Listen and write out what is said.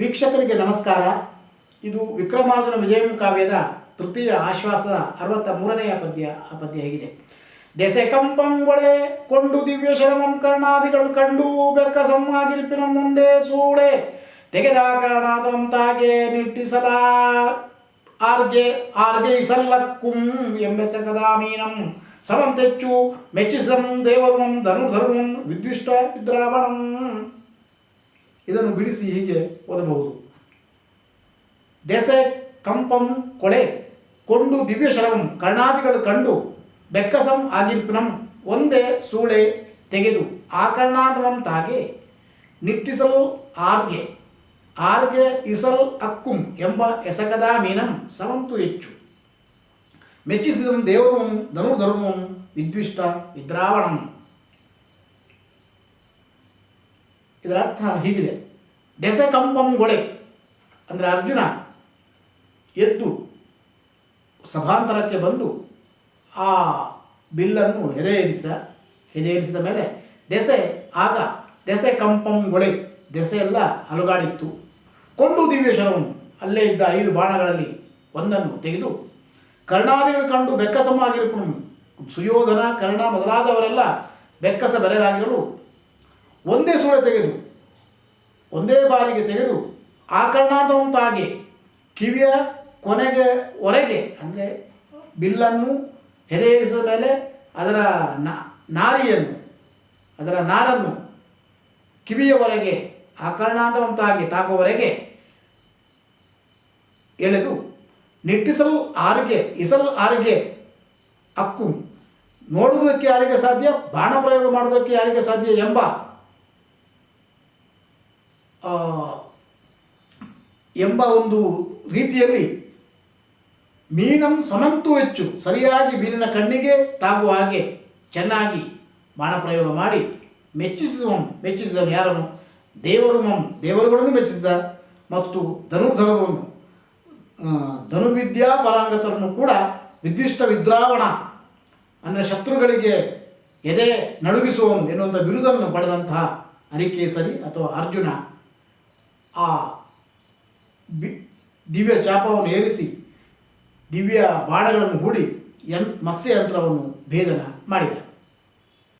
ವೀಕ್ಷಕರಿಗೆ ನಮಸ್ಕಾರ. ಇದು ವಿಕ್ರಮಾರ್ಜುನ ವಿಜಯಂ ಕಾವ್ಯದ ತೃತೀಯ ಆಶ್ವಾಸದ ಅರವತ್ತ ಮೂರನೆಯ ಪದ್ಯ ಆ ಪದ್ಯ ಹೇಗಿದೆ ದೆಸೆ ಕಂಪಂಗೊಳೆ ಕೊಂಡು ದಿವ್ಯ ಶರಮಂ ಕರ್ಣಾದಿಗಳು ಕಂಡು ಬೆಕ್ಕ ಸಮ್ಮಾಗಿರಿಪಿನ ಮುಂದೆ ಸೂಳೆ. ತೆಗೆದ ಕರ್ಣಾದಂತಾಗೆ ನಿಟ್ಟಿಸಲ ಆರ್ಗೆ ಆರ್ಗೆ ಎಂಬೆಸ ಕದಾಮೀನಂ. ಸಮಂತೆಚ್ಚು ಮೆಚ್ಚಿಸಂ ದೇವರುಂ ಧನುರ್ಧರ್ಮಂ ವಿದ್ವಿಷ್ಟ ವಿದ್ರಾವಣಂ. ಇದನ್ನು ಬಿಡಿಸಿ ಹೀಗೆ ಓದಬಹುದು. ದೆಸೆ ಕಂಪಂ ಕೊಳೆ ಕೊಂಡು ದಿವ್ಯ ಶರವಂ ಕರ್ಣಾದಿಗಳು ಕಂಡು ಬೆಕ್ಕಸಂ ಆಗಿರ್ಪಿನಂ ಒಂದೇ ಸೂಳೆ ತೆಗೆದು ಆಕರ್ಣಾದವಂತಾಗೆ ನಿಟ್ಟಿಸಲು ಆರ್ಗೆ ಆರ್ಗೆ ಇಸಲ್ ಅಕ್ಕುಂ ಎಂಬ ಎಸಗದಾ ಮೀನಂ ಸವಂತು ಹೆಚ್ಚು. ಮೆಚ್ಚಿಸಿದಂ ಧನು ಧನುರ್ಧರ್ಮಂ ವಿದ್ವಿಷ್ಟ ವಿದ್ರಾವಣಂ. ಇದರ ಅರ್ಥ ಹೀಗಿದೆ. ದೆಸೆ ಕಂಪಂಗೊಳೆ ಅಂದರೆ ಅರ್ಜುನ ಎದ್ದು ಸಭಾಂತರಕ್ಕೆ ಬಂದು ಆ ಬಿಲ್ಲನ್ನು ಹೆದೆಯೇರಿಸಿದ ಹೆದೆಯೇರಿಸಿದ ಮೇಲೆ ದೆಸೆ ಆಗ ದೆಸೆ ಕಂಪಂಗೊಳೆ ದೆಸೆ ಎಲ್ಲ ಅಲುಗಾಡಿತ್ತು. ಕೊಂಡು ದಿವ್ಯೇಶ್ವರವನ್ನು ಅಲ್ಲೇ ಇದ್ದ ಐದು ಬಾಣಗಳಲ್ಲಿ ಒಂದನ್ನು ತೆಗೆದು ಕರ್ಣಾದಿಗಳು ಕಂಡು ಬೆಕ್ಕಸಮಾಗಿರುವ ಸುಯೋಧನ, ಕರ್ಣ ಮೊದಲಾದವರೆಲ್ಲ ಬೆಕ್ಕಸ ಬೆಲೆಗಾಗಿರಲು ಒಂದೇ ಸೂರ ತೆಗೆದು, ಒಂದೇ ಬಾರಿಗೆ ತೆಗೆದು ಆಕರ್ಣಾದಂತಾಗಿ ಕಿವಿಯ ಕೊನೆಗೆ ಹೊರಗೆ, ಅಂದರೆ ಬಿಲ್ಲನ್ನು ಹೆದೆಯೇರಿಸಿದ ಮೇಲೆ ಅದರ ನಾರಿಯನ್ನು, ಅದರ ನಾರನ್ನು ಕಿವಿಯವರೆಗೆ ಆಕರ್ಣಾಂತವಂತಾಗಿ ತಾಕುವವರೆಗೆ ಎಳೆದು ನಿಟ್ಟಿಸಲು ಆರಿಗೆ, ಇಸಲು ಆರಿಗೆ ಅಕ್ಕು. ನೋಡುವುದಕ್ಕೆ ಯಾರಿಗೆ ಸಾಧ್ಯ? ಬಾಣ ಪ್ರಯೋಗ ಮಾಡುವುದಕ್ಕೆ ಯಾರಿಗೆ ಸಾಧ್ಯ ಎಂಬ ಎಂಬ ಒಂದು ರೀತಿಯಲ್ಲಿ ಮೀನಂ ಸಮಂತು ಹೆಚ್ಚು. ಸರಿಯಾಗಿ ಮೀನಿನ ಕಣ್ಣಿಗೆ ತಾಗುವ ಹಾಗೆ ಚೆನ್ನಾಗಿ ಬಾಣ ಪ್ರಯೋಗ ಮಾಡಿ ಮೆಚ್ಚಿಸುವಂ ಮೆಚ್ಚಿಸಿದನು ಯಾರನ್ನು ದೇವರು ಮಂ ದೇವರುಗಳನ್ನು ಮೆಚ್ಚಿಸಿದ ಮತ್ತು ಧನುರ್ಧರವನ್ನು ಧನುರ್ವಿದ್ಯಾ ಪರಾಂಗತರನ್ನು ಕೂಡ ನಿರ್ದಿಷ್ಟ ವಿದ್ರಾವಣ, ಅಂದರೆ ಶತ್ರುಗಳಿಗೆ ಎದೆ ನಡುಗಿಸುವವನು ಎನ್ನುವಂಥ ಬಿರುದನ್ನು ಪಡೆದಂತಹ ಅರಿಕೇಸರಿ ಅಥವಾ ಅರ್ಜುನ ಆ ಬಿ ದಿವ್ಯ ಚಾಪವನ್ನು ಏರಿಸಿ ದಿವ್ಯ ಬಾಣಗಳನ್ನು ಹೂಡಿ ಯನ್ ಮತ್ಸ್ಯಯಂತ್ರವನ್ನು ಭೇದನ ಮಾಡಿದ.